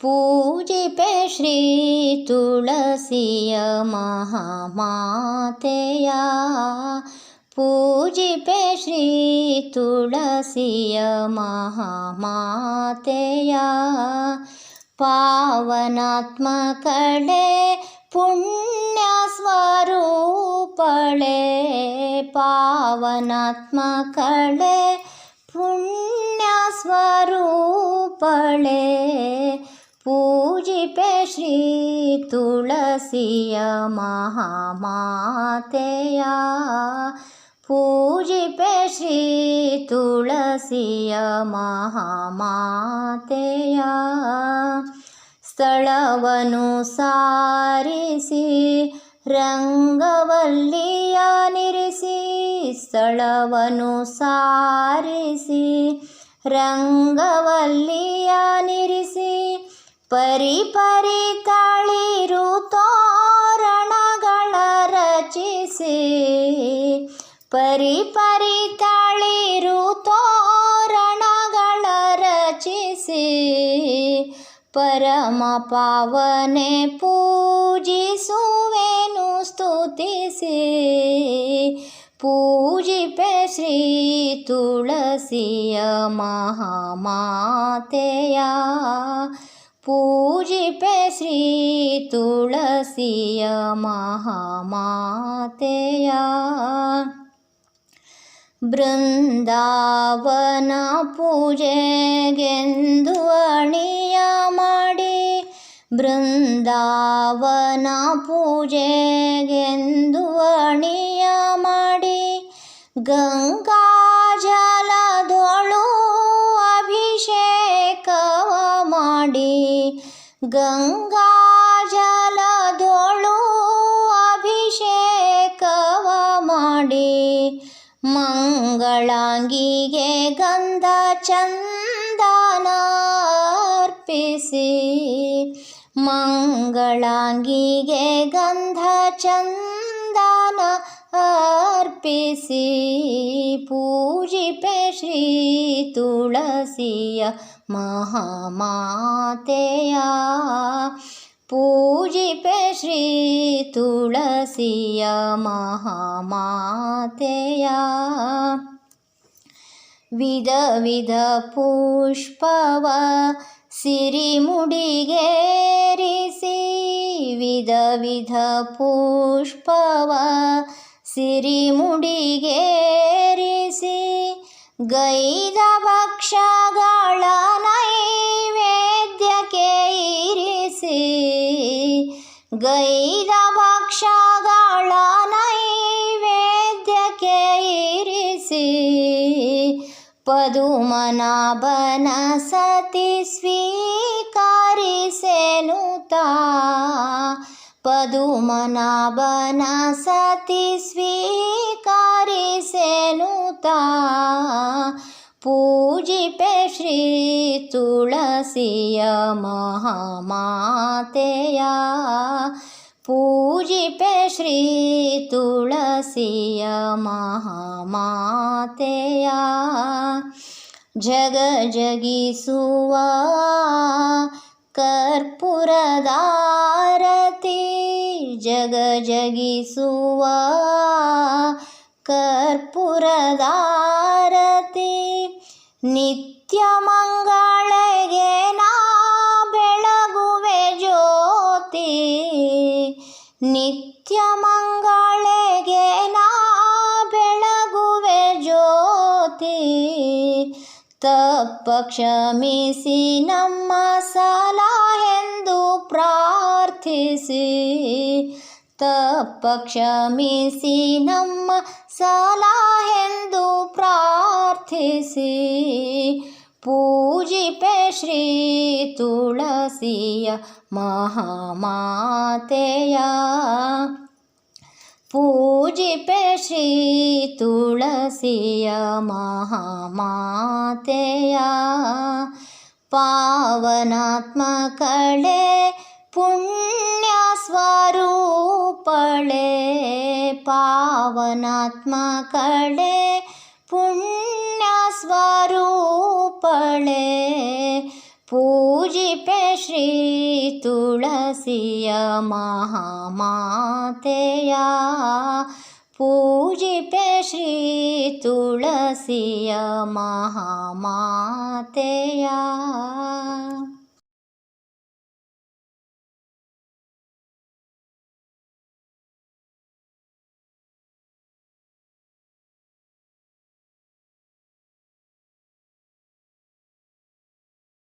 ಪೂಜಿಪೆ ಶ್ರೀ ತುಳಸಿಯ ಮಹಾಮಾತೆಯ. ಪೂಜಿಪೆ ಶ್ರೀ ತುಳಸಿಯ ಮಹಾಮಾತೆಯ. ಪಾವನಾತ್ಮಕಳೆ ಪುಣ್ಯ ಸ್ವರೂಪಳೆ. ಪಾವನಾತ್ಮಕಳೆ ಪುಣ್ಯ ಸ್ವರೂಪಳೆ. ಪೂಜಿಪೆ ಶ್ರೀ ತುಳಸಿಯ ಮಹಾಮಾತೆಯ. ಪೂಜಿಪೆ ಶ್ರೀ ತುಳಸಿಯ ಮಹಾಮಾತೆಯ. ಸ್ಥಳವನ್ನು ಸಾರಿಸಿ, ರಂಗವಲ್ಲಿಯ ನಿರಿಸಿ, ಸ್ಥಳವನ್ನು ಸಾರಿಸಿ, ರಂಗವಲ್ಲಿಯ ನಿರಿಸಿ ಪರಿ ಪರಿ ತಾಳಿರು ತೋರಣಗಳ ರಚಿಸಿ. ಪರಿ ಪರಿ ತಾಳಿರು ತೋರಣಗಳ ರಚಿಸಿ. ಪರಮ ಪಾವನೆ ಪೂಜಿಸುವೆನು, ಸ್ತುತಿಸಿ. ಪೂಜಿಪೆ ಶ್ರೀ ತುಳಸಿಯ ಮಹಾಮಾತೆಯ ಪೂಜಿಪೆ ಶ್ರೀ ತುಳಸಿಯ ಮಹಾಮಾತೆಯ ಬೃಂದಾವನ ಪೂಜೆಗೆಂದು ಅಣಿಯ ಮಾಡಿ ಬೃಂದಾವನ ಪೂಜೆಗೆಂದು ಅಣಿಯ ಮಾಡಿ ಗಂಗಾ ಗಂಗಾ ಜಲದೊಳು ಅಭಿಷೇಕವ ಮಾಡಿ ಮಂಗಳಾಂಗಿಗೆ ಗಂಧ ಚಂದನಾರ್ಪಿಸಿ ಮಂಗಳಾಂಗಿಗೆ ಗಂಧ ಚಂದನ ಅರ್ಪಿಸಿ ಪೂಜಿಪೆ ಶ್ರೀ ತುಳಸಿಯ ಮಹಾಮಾತೆಯ ಪೂಜಿಪೆ ಶ್ರೀ ತುಳಸಿಯ ಮಹಾಮಾತೆಯ ವಿಧ ವಿಧ ಪುಷ್ಪವ ಸಿರಿಮುಡಿಗೇರಿಸಿ ವಿಧ ವಿಧ ಪುಷ್ಪವ ಸಿರಿಮುಡಿಗೇರಿಸಿ ಗೈದ ಭಕ್ಷಗಳ ನೈವೇದ್ಯಕ್ಕೆ ಇರಿಸಿ ಗೈದ ಭಕ್ಷಗಳ ನೈವೇದ್ಯಕ್ಕೆ ಇರಿಸಿ ಪದುಮನಾಭನ ಸತಿ ಸ್ವೀಕರಿಸೆನುತ पदुमना ब सती स्वीकारी सेनुता। पूजीपेश्री तुळसीयमहातया पूजीपेश्री तुळसीय महामातया। जग जगी सुवा ಕರ್ಪೂರದಾರತಿ ಜಗ ಜಗಿಸುವ ಕರ್ಪೂರದಾರತಿ ನಿತ್ಯ ಮಂಗಳಗೆ ನಾ ಬೆಳಗುವೆ ಜ್ಯೋತಿ ನಿತ್ಯ ಮಂಗಳಗೆ ನಾ ಬೆಳಗುವೆ ಜ್ಯೋತಿ ತಪ್ಪ ಕ್ಷಮಿಸಿ ನಮ್ಮ ಪ್ರಾರ್ಥಿಸಿ ತಪ್ಪ ಕ್ಷಮಿಸಿ ನಮ್ಮ ಸಲಹೆಂದು ಪ್ರಾರ್ಥಿಸಿ ಪೂಜಿಪೆ ಶ್ರೀ ತುಳಸಿಯ ಮಹಾಮಾತೆಯ ಪೂಜಿಪೆ ಶ್ರೀ ತುಳಸಿಯ ಮಹಾಮಾತೆಯ ಪಾವನಾತ್ಮಕಳೆ ಪುಣ್ಯ ಪಾವನಾತ್ಮಕಳೆ ಪುಣ್ಯ ಸ್ವರೂಪಳೆ. ಪೂಜಿಪೆ ಶ್ರೀ ತುಳಸಿಯ ಮಹಾಮಾತೆಯ. ಪೂಜಿಪೆ ಶ್ರೀ ತುಳಸಿಯ ಮಹಾಮಾತೆಯ.